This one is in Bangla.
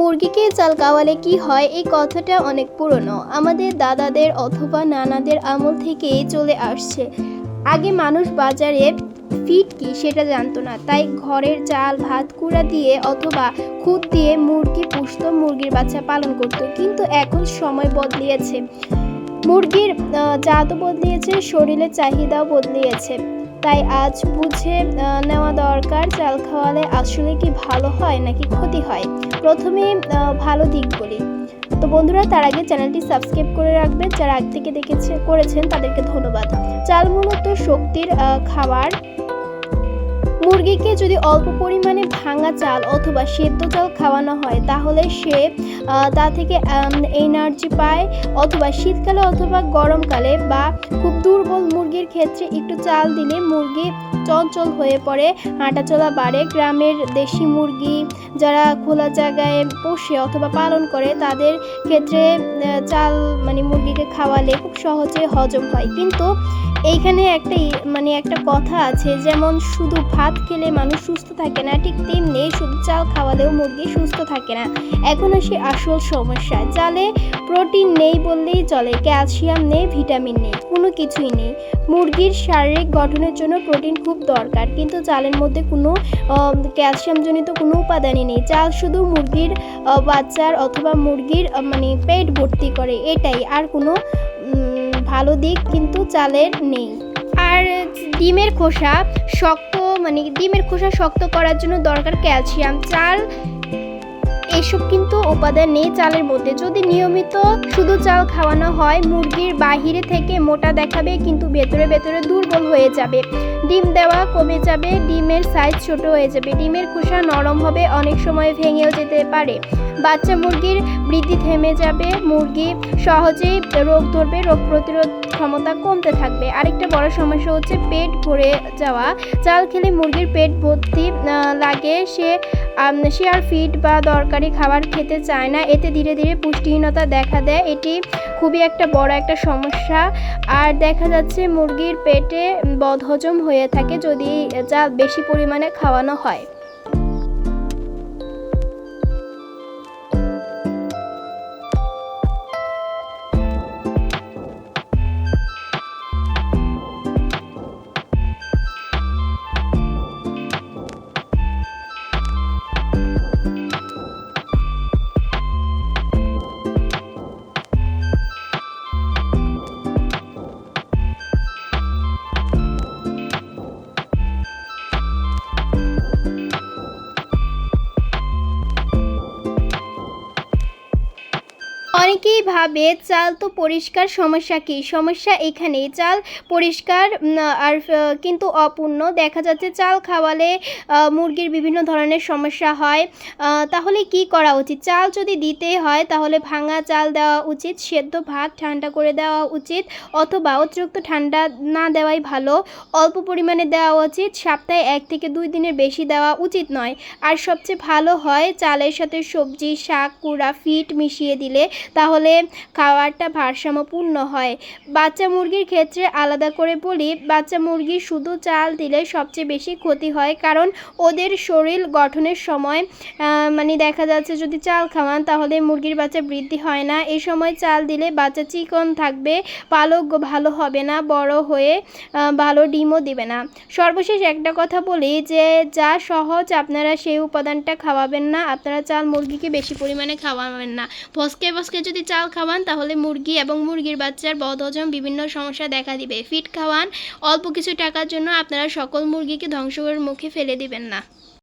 মুরগিকে চাল খাওয়ালে কি হয়, এই কথাটা অনেক পুরনো। আমাদের দাদাদের অথবা নানাদের আমল থেকেই চলে আসছে। আগে মানুষ বাজারে ফিট কি সেটা জানতো না। তাই ঘরের চাল, ভাত, কুড়া দিয়ে অথবা খুদ দিয়ে মুরগি পুষত, মুরগির বাচ্চা পালন করত। কিন্তু এখন সময় বদলিয়েছে। মুরগির জাতও বদলিয়েছে, শরীরের চাহিদাও বদলিয়েছে। তাই আজ বুঝে নেওয়া দরকার চাল খাওয়ালে আসলে কি ভালো হয় নাকি ক্ষতি হয়। প্রথমে ভালো দিক বলি। তো বন্ধুরা, তার আগে চ্যানেলটি সাবস্ক্রাইব করে রাখবেন। যারা আগ থেকে দেখেছে, করেছেন, তাদেরকে ধন্যবাদ। চাল মূলত শক্তির খাবার। মুরগিকে যদি অল্প পরিমাণে ভাঙা চাল অথবা সেদ্ধ চাল খাওয়ানো হয়, তাহলে সে তা থেকে এনার্জি পায় অথবা শীতকালে অথবা গরমকালে বা খুব দুর্বল মুরগির ক্ষেত্রে একটু চাল দিলে মুরগি চঞ্চল হয়ে পড়ে হাঁটাচলা বাড়ে। গ্রামের দেশি মুরগি যারা খোলা জায়গায় পোষে অথবা পালন করে, তাদের ক্ষেত্রে চাল মানে মুরগিকে খাওয়ালে খুব সহজে হজম হয়। কিন্তু এইখানে একটা মানে একটা কথা আছে, যেমন শুধু ভাত খেলে মানুষ সুস্থ থাকে না, ঠিক তেমনি শুধু চাল খাওয়ালেও মুরগি সুস্থ থাকে না। এখন আসি আসল সমস্যা। চালে প্রোটিন নেই বললেই চলে, ক্যালসিয়াম নেই, ভিটামিন নেই, কোনো কিছুই নেই। মুরগির শারীরিক গঠনের জন্য প্রোটিন খুব দরকার, কিন্তু চালের মধ্যে কোনো ক্যালসিয়ামজনিত কোনো উপাদানই নেই। চাল শুধু মুরগির বাচ্চার অথবা মুরগির মানে পেট ভর্তি করে, এটাই। আর কোনো ভালো দিক কিন্তু চালের নেই। আর ডিমের খোসা শক্ত মানে ডিমের খোসা শক্ত করার জন্য দরকার ক্যালসিয়াম। চাল এসব কিন্তু উপাদান নেই চালের মধ্যে। যদি নিয়মিত শুধু চাল খাওয়ানো হয়, মুরগির বাহিরে থেকে মোটা দেখাবে, কিন্তু ভেতরে ভেতরে দুর্বল হয়ে যাবে। ডিম দেওয়া কমে যাবে, ডিমের সাইজ ছোট হয়ে যাবে। ডিমের খোসা নরম হবে, অনেক সময় ভেঙেও যেতে পারে। বাচ্চা মুরগির বৃদ্ধি থেমে যাবে, মুরগি সহজেই রোগ ধরবে, রোগ প্রতিরোধ ক্ষমতা কমতে থাকবে। আরেকটা বড় সমস্যা হচ্ছে পেট ভরে যাওয়া। চাল খেলে মুরগির পেট ভর্তি লাগে। সে সে আর ফিড বা দরকারি খাবার খেতে চায় না। এতে ধীরে ধীরে পুষ্টিহীনতা দেখা দেয়। এটি খুবই একটা বড় একটা সমস্যা। আর দেখা যাচ্ছে মুরগির পেটে বদহজম হয়ে থাকে যদি চাল বেশি পরিমাণে খাওয়ানো হয়। অনেকেই ভাবে চাল তো পরিষ্কার, সমস্যা কি? সমস্যা এখানে। চাল পরিষ্কার আর কিন্তু অপূর্ণ। দেখা যাচ্ছে চাল খাওয়ালে মুরগির বিভিন্ন ধরনের সমস্যা হয়। তাহলে কি করা উচিত? চাল যদি দিতে হয়, তাহলে ভাঙা চাল দেওয়া উচিত, সেদ্ধ ভাত ঠান্ডা করে দেওয়া উচিত, অথবা অতিরিক্ত ঠান্ডা না দেওয়াই ভালো। অল্প পরিমাণে দেওয়া উচিত, সপ্তাহে এক থেকে দুই দিনের বেশি দেওয়া উচিত নয়। আর সবচেয়ে ভালো হয় চালের সাথে সবজি, শাক, কুড়া, ফিট মিশিয়ে দিলে। তাহলে খাবারটা ভারসাম্যপূর্ণ হয়। বাচ্চা মুরগির ক্ষেত্রে আলাদা করে বলি, বাচ্চা মুরগি শুধু চাল দিলে সবচেয়ে বেশি ক্ষতি হয় কারণ ওদের শরীর গঠনের সময় মানে দেখা যাচ্ছে যদি চাল খাওয়ান তাহলে মুরগির বাচ্চা বৃদ্ধি হয় না। এই সময় চাল দিলে বাচ্চা চিকন থাকবে, পালক ভালো হবে না, বড় হয়ে ভালো ডিমও দিবে না। সর্বশেষ একটা কথা বলি যে, যা সহজ আপনারা সেই উপাদানটা খাওয়াবেন না, আপনারা চাল মুরগিকে বেশি পরিমাণে খাওয়াবেন না। ফসকে ফসকে যদি চাল খাওয়ান, তাহলে মুরগি এবং মুরগির বাচ্চার বদহজম বিভিন্ন সমস্যা দেখা দিবে। ফিট খাওয়ান, অল্প কিছু টাকার জন্য আপনারা সকল মুরগিকে ধ্বংসের মুখে ফেলে দিবেন না।